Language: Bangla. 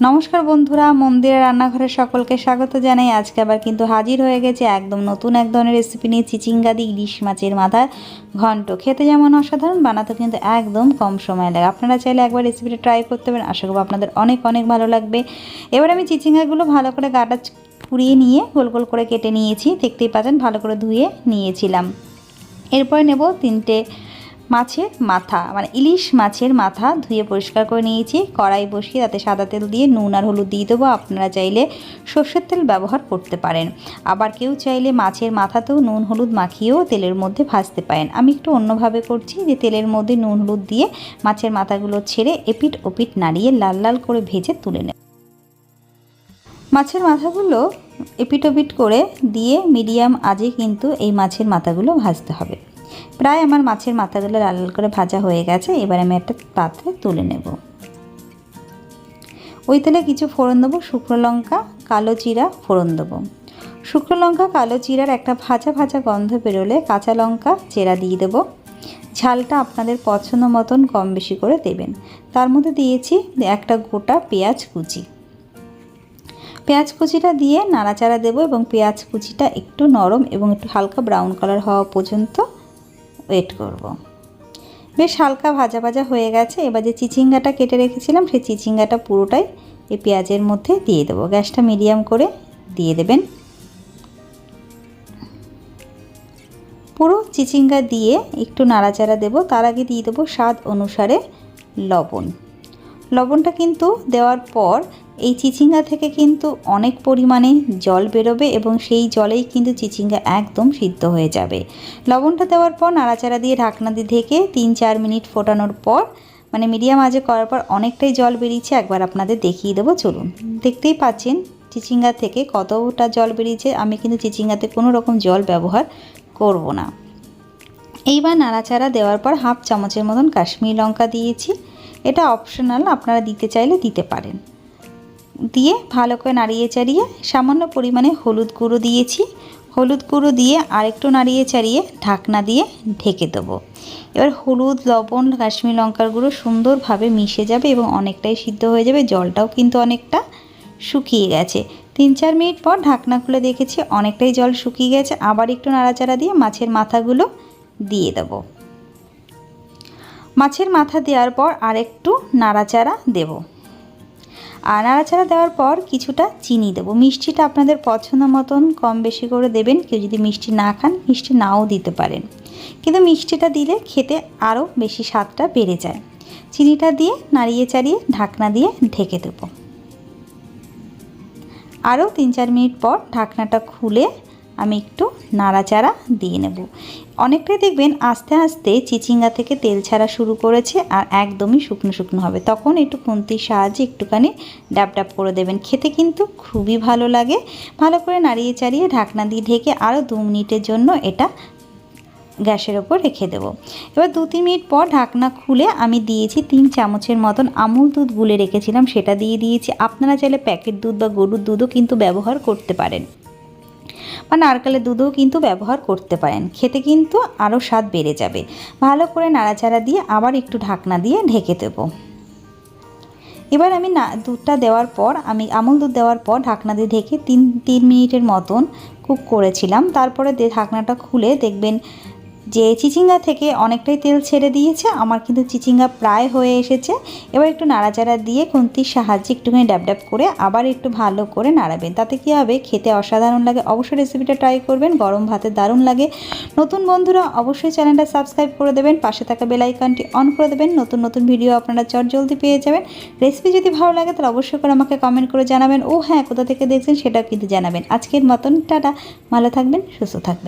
নমস্কার বন্ধুরা, মন্দিরের রান্নাঘরে সকলকে স্বাগত জানাই। আজকে আবার কিন্তু হাজির হয়ে গেছে একদম নতুন এক ধরনের রেসিপি নিয়ে চিচিঙ্গা দিয়ে ইলিশ মাছের মাথা। ঘন্ট খেতে যেমন অসাধারণ বানাতে কিন্তু একদম কম সময় লাগে। আপনারা চাইলে একবার রেসিপিটা ট্রাই করতে পারেন। আশা করব আপনাদের অনেক অনেক ভালো লাগবে। এবার আমি চিচিঙ্গাগুলো ভালো করে গাটা পুড়িয়ে নিয়ে গোল গোল করে কেটে নিয়েছি। দেখতেই পাচ্ছেন, ভালো করে ধুয়ে নিয়েছিলাম। এরপর নেব তিনটে মাছের মাথা মানে ইলিশ মাছের মাথা ধুয়ে পরিষ্কার করে নিয়েছি। কড়াই বসিয়ে তাতে সাদা তেল দিয়ে নুন আর হলুদ দিয়ে দেবো। আপনারা চাইলে সর্ষের তেল ব্যবহার করতে পারেন। আবার কেউ চাইলে মাছের মাথাতেও নুন হলুদ মাখিয়েও তেলের মধ্যে ভাজতে পারেন। আমি একটু অন্যভাবে করছি যে তেলের মধ্যে নুন হলুদ দিয়ে মাছের মাথাগুলো ছেড়ে এপিট ওপিট নাড়িয়ে লাল লাল করে ভেজে তুলে নেব। মাছের মাথাগুলো এপিট ওপিট করে দিয়ে মিডিয়াম আজে কিন্তু এই মাছের মাথাগুলো ভাজতে হবে। প্রায় আমার মাছের মাথাগুলো লাল লাল করে ভাজা হয়ে গেছে, এবার আমি একটা পাত্রে তুলে নেব। ওই তেলে কিছু ফোড়ন দেবো, শুকনো লঙ্কা, কালো জিরা ফোড়ন দেবো। শুকনো লঙ্কা, কালো জিরার একটা ভাজা ভাজা গন্ধ বেরোলে কাঁচা লঙ্কা চেরা দিয়ে দেবো। ঝালটা আপনাদের পছন্দ মতন কম বেশি করে দেবেন। তার মধ্যে দিয়েছি একটা গোটা পেঁয়াজ কুচি। পেঁয়াজ কুচিটা দিয়ে নাড়াচাড়া দেবো এবং পেঁয়াজ কুচিটা একটু নরম এবং একটু হালকা ব্রাউন কালার হওয়া পর্যন্ত ওয়েট করব। বেশ হালকা ভাজা ভাজা হয়ে গেছে। এবার যে চিচিঙ্গাটা কেটে রেখেছিলাম, সেই চিচিঙ্গাটা পুরোটাই এই পেঁয়াজের মধ্যে দিয়ে দেবো। গ্যাসটা মিডিয়াম করে দিয়ে দেবেন। পুরো চিচিঙ্গা দিয়ে একটু নাড়াচাড়া দেবো। তার আগে দিয়ে দেবো স্বাদ অনুসারে লবণ। লবণটা কিন্তু দেওয়ার পর এই চিচিঙ্গা থেকে কিন্তু অনেক পরিমাণে জল বেরোবে এবং সেই জলেই কিন্তু চিচিঙ্গা একদম সিদ্ধ হয়ে যাবে। লবণটা দেওয়ার পর নাড়াচাড়া দিয়ে ঢাকনা দিয়ে ঢেকে তিন চার মিনিট ফোটানোর পর মানে মিডিয়াম আজে করার পর অনেকটাই জল বেরিয়েছে, একবার আপনাদের দেখিয়ে দেবো, চলুন। দেখতেই পাচ্ছেন চিচিঙ্গা থেকে কতটা জল বেরিয়েছে, আমি কিন্তু চিচিঙ্গাতে কোনো রকম জল ব্যবহার করব না। এইবার নাড়াচাড়া দেওয়ার পর হাফ চামচের মতন কাশ্মীরি লঙ্কা দিয়েছি। এটা অপশনাল, আপনারা দিতে চাইলে দিতে পারেন। দিয়ে ভালো করে নাড়িয়ে চাড়িয়ে সামান্য পরিমাণে হলুদ গুঁড়ো দিয়েছি। হলুদ গুঁড়ো দিয়ে আরেকটু নাড়িয়ে চাড়িয়ে ঢাকনা দিয়ে ঢেকে দেবো। এবার হলুদ, লবণ, কাশ্মীর লঙ্কার গুঁড়ো সুন্দরভাবে মিশে যাবে এবং অনেকটাই সিদ্ধ হয়ে যাবে। জলটাও কিন্তু অনেকটা শুকিয়ে গেছে। তিন চার মিনিট পর ঢাকনা খুলে দেখেছি অনেকটাই জল শুকিয়ে গেছে। আবার একটু নাড়াচাড়া দিয়ে মাছের মাথাগুলো দিয়ে দেবো। মাছের মাথা দেওয়ার পর আরেকটু নাড়াচাড়া দেবো। আর নাড়াচাড়া দেওয়ার পর কিছুটা চিনি দেবো। মিষ্টিটা আপনাদের পছন্দ মতন কম বেশি করে দেবেন। কেউ যদি মিষ্টি না খান, মিষ্টি নাও দিতে পারেন। কিন্তু মিষ্টিটা দিলে খেতে আরও বেশি স্বাদটা বেড়ে যায়। চিনিটা দিয়ে নাড়িয়ে চাড়িয়ে ঢাকনা দিয়ে ঢেকে দেবো। আরও তিন চার মিনিট পর ঢাকনাটা খুলে আমি একটু নাড়াচাড়া দিয়ে নেব। অনেকটাই দেখবেন আস্তে আস্তে চিচিঙ্গা থেকে তেল ছাড়া শুরু করেছে আর একদমই শুকনো শুকনো হবে। তখন একটু খুন্তির সাহায্যে একটুখানি ডাব ডাব করে দেবেন। খেতে কিন্তু খুবই ভালো লাগে। ভালো করে নাড়িয়ে চাড়িয়ে ঢাকনা দিয়ে ঢেকে আরও দু মিনিটের জন্য এটা গ্যাসের ওপর রেখে দেবো। এবার দু তিন মিনিট পর ঢাকনা খুলে আমি দিয়েছি তিন চামচের মতন আমুল দুধ গুলে রেখেছিলাম, সেটা দিয়ে দিয়েছি। আপনারা চাইলে প্যাকেট দুধ বা গরুর দুধও কিন্তু ব্যবহার করতে পারেন। বা নারকেলের দুধও কিন্তু ব্যবহার করতে পারেন। খেতে কিন্তু আরও স্বাদ বেড়ে যাবে। ভালো করে নাড়াচাড়া দিয়ে আবার একটু ঢাকনা দিয়ে ঢেকে দেবো। এবার আমি না, দুধটা দেওয়ার পর, আমি আমুল দুধ দেওয়ার পর ঢাকনা দিয়ে ঢেকে তিন তিন মিনিটের মতন কুক করেছিলাম। তারপরে ঢাকনাটা খুলে দেখবেন যে চিচিঙ্গা থেকে অনেকটাই তেল ছেড়ে দিয়েছে, আমার কিন্তু চিচিঙ্গা প্রায় হয়ে এসেছে। এবার একটু নাড়াচাড়া দিয়ে খুন্তির সাহায্যে একটুখানি ড্যাব ড্যাব করে আবার একটু ভালো করে নাড়াবেন। তাতে কী হবে? খেতে অসাধারণ লাগে। অবশ্যই রেসিপিটা ট্রাই করবেন। গরম ভাতে দারুণ লাগে। নতুন বন্ধুরা অবশ্যই চ্যানেলটা সাবস্ক্রাইব করে দেবেন। পাশে থাকা বেলাইকনটি অন করে দেবেন। নতুন নতুন ভিডিও আপনারা চট জলদি পেয়ে যাবেন। রেসিপি যদি ভালো লাগে, তাহলে অবশ্যই করে আমাকে কমেন্ট করে জানাবেন। ও হ্যাঁ কোথা থেকে দেখছেন সেটাও কিন্তু জানাবেন। আজকের মতন, টাটা। ভালো থাকবেন, সুস্থ থাকবেন।